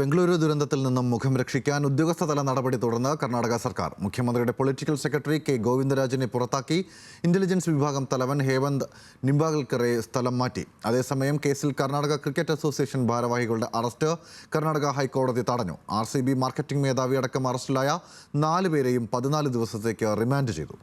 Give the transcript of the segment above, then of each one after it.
ബംഗളൂരു ദുരന്തത്തിൽ നിന്നും മുഖം രക്ഷിക്കാൻ ഉദ്യോഗസ്ഥതല നടപടി തുടർന്ന് കർണാടക സർക്കാർ. മുഖ്യമന്ത്രിയുടെ പൊളിറ്റിക്കൽ സെക്രട്ടറി കെ ഗോവിന്ദരാജിനെ പുറത്താക്കി. ഇന്റലിജൻസ് വിഭാഗം തലവൻ ഹേവന്ത് നിംബാഗൽക്കറെ സ്ഥലം മാറ്റി. അതേസമയം കേസിൽ കർണാടക ക്രിക്കറ്റ് അസോസിയേഷൻ ഭാരവാഹികളുടെ അറസ്റ്റ് കർണാടക ഹൈക്കോടതി തടഞ്ഞു. ആർ സി ബി മാർക്കറ്റിംഗ് മേധാവി അടക്കം അറസ്റ്റിലായ നാല് പേരെയും പതിനാല് ദിവസത്തേക്ക് റിമാൻഡ് ചെയ്തു.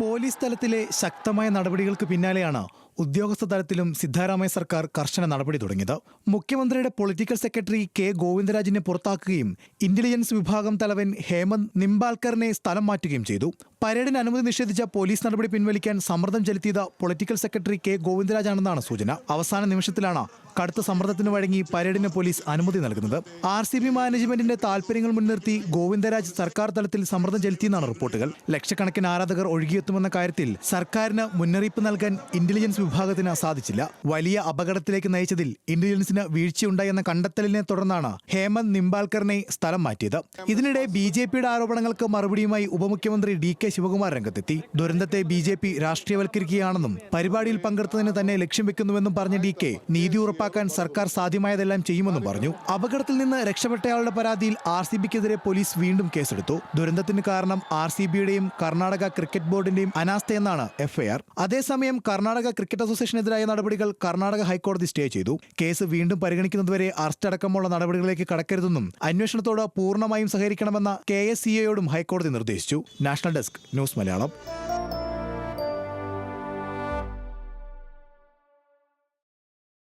പോലീസ് തലത്തിലെ ശക്തമായ നടപടികൾക്ക് പിന്നാലെയാണ് ഉദ്യോഗസ്ഥ തലത്തിലും സിദ്ധാരാമയ്യ സർക്കാർ കർശന നടപടി തുടങ്ങിയത്. മുഖ്യമന്ത്രിയുടെ പൊളിറ്റിക്കൽ സെക്രട്ടറി കെ ഗോവിന്ദരാജിനെ പുറത്താക്കുകയും ഇന്റലിജൻസ് വിഭാഗം തലവൻ ഹേമന്ത് നിംബാൽക്കറിനെ സ്ഥലം മാറ്റുകയും ചെയ്തു. പരേഡിന് അനുമതി നിഷേധിച്ച പോലീസ് നടപടി പിൻവലിക്കാൻ സമ്മർദ്ദം ചെലുത്തിയത് പൊളിറ്റിക്കൽ സെക്രട്ടറി കെ ഗോവിന്ദരാജാണെന്നാണ് സൂചന. അവസാന നിമിഷത്തിലാണ് കടുത്ത സമ്മർദ്ദത്തിന് വഴങ്ങി പരേഡിന് പോലീസ് അനുമതി നൽകുന്നത്. ആർ സി ബി മാനേജ്മെന്റിന്റെ താൽപര്യങ്ങൾ മുൻനിർത്തി ഗോവിന്ദരാജ് സർക്കാർ തലത്തിൽ സമ്മർദ്ദം ചെലുത്തിയെന്നാണ് റിപ്പോർട്ടുകൾ. ലക്ഷക്കണക്കിന് ആരാധകർ ഒഴുകിയെത്തുമെന്ന കാര്യത്തിൽ സർക്കാരിന് മുന്നറിയിപ്പ് നൽകാൻ ഇന്റലിജൻസ് വിഭാഗത്തിന് സാധിച്ചില്ല. വലിയ അപകടത്തിലേക്ക് നയിച്ചതിൽ ഇന്റലിജൻസിന് വീഴ്ചയുണ്ടായെന്ന കണ്ടെത്തലിനെ തുടർന്നാണ് ഹേമന്ത് നിംബാൽക്കറിനെ സ്ഥലം മാറ്റിയത്. ഇതിനിടെ ബി ആരോപണങ്ങൾക്ക് മറുപടിയുമായി ഉപമുഖ്യമന്ത്രി ഡി കെ ശിവകുമാർ രംഗത്തെത്തി. ദുരന്തത്തെ ബി ജെ പി രാഷ്ട്രീയവൽക്കരിക്കുകയാണെന്നും പരിപാടിയിൽ പങ്കെടുത്തതിന് തന്നെ ലക്ഷ്യം വെക്കുന്നുവെന്നും പറഞ്ഞ ഡി കെ നീതി ഉറപ്പാക്കാൻ സർക്കാർ സാധ്യമായതെല്ലാം ചെയ്യുമെന്നും പറഞ്ഞു. അപകടത്തിൽ നിന്ന് രക്ഷപ്പെട്ടയാളുടെ പരാതിയിൽ ആർ സി ബിക്കെതിരെ പോലീസ് വീണ്ടും കേസെടുത്തു. ദുരന്തത്തിന് കാരണം ആർ സി ബിയുടെയും കർണാടക ക്രിക്കറ്റ് ബോർഡിന്റെയും അനാസ്ഥയെന്നാണ് എഫ്ഐആർ അതേസമയം കർണാടക ക്രിക്കറ്റ് അസോസിയേഷനെതിരായ നടപടികൾ കർണാടക ഹൈക്കോടതി സ്റ്റേ ചെയ്തു. കേസ് വീണ്ടും പരിഗണിക്കുന്നതുവരെ അറസ്റ്റ് അടക്കമുള്ള നടപടികളിലേക്ക് കടക്കരുതെന്നും അന്വേഷണത്തോട് പൂർണമായും സഹകരിക്കണമെന്ന കെ എസ് സി എയോടും ഹൈക്കോടതി നിർദ്ദേശിച്ചു. National desk news Malayalam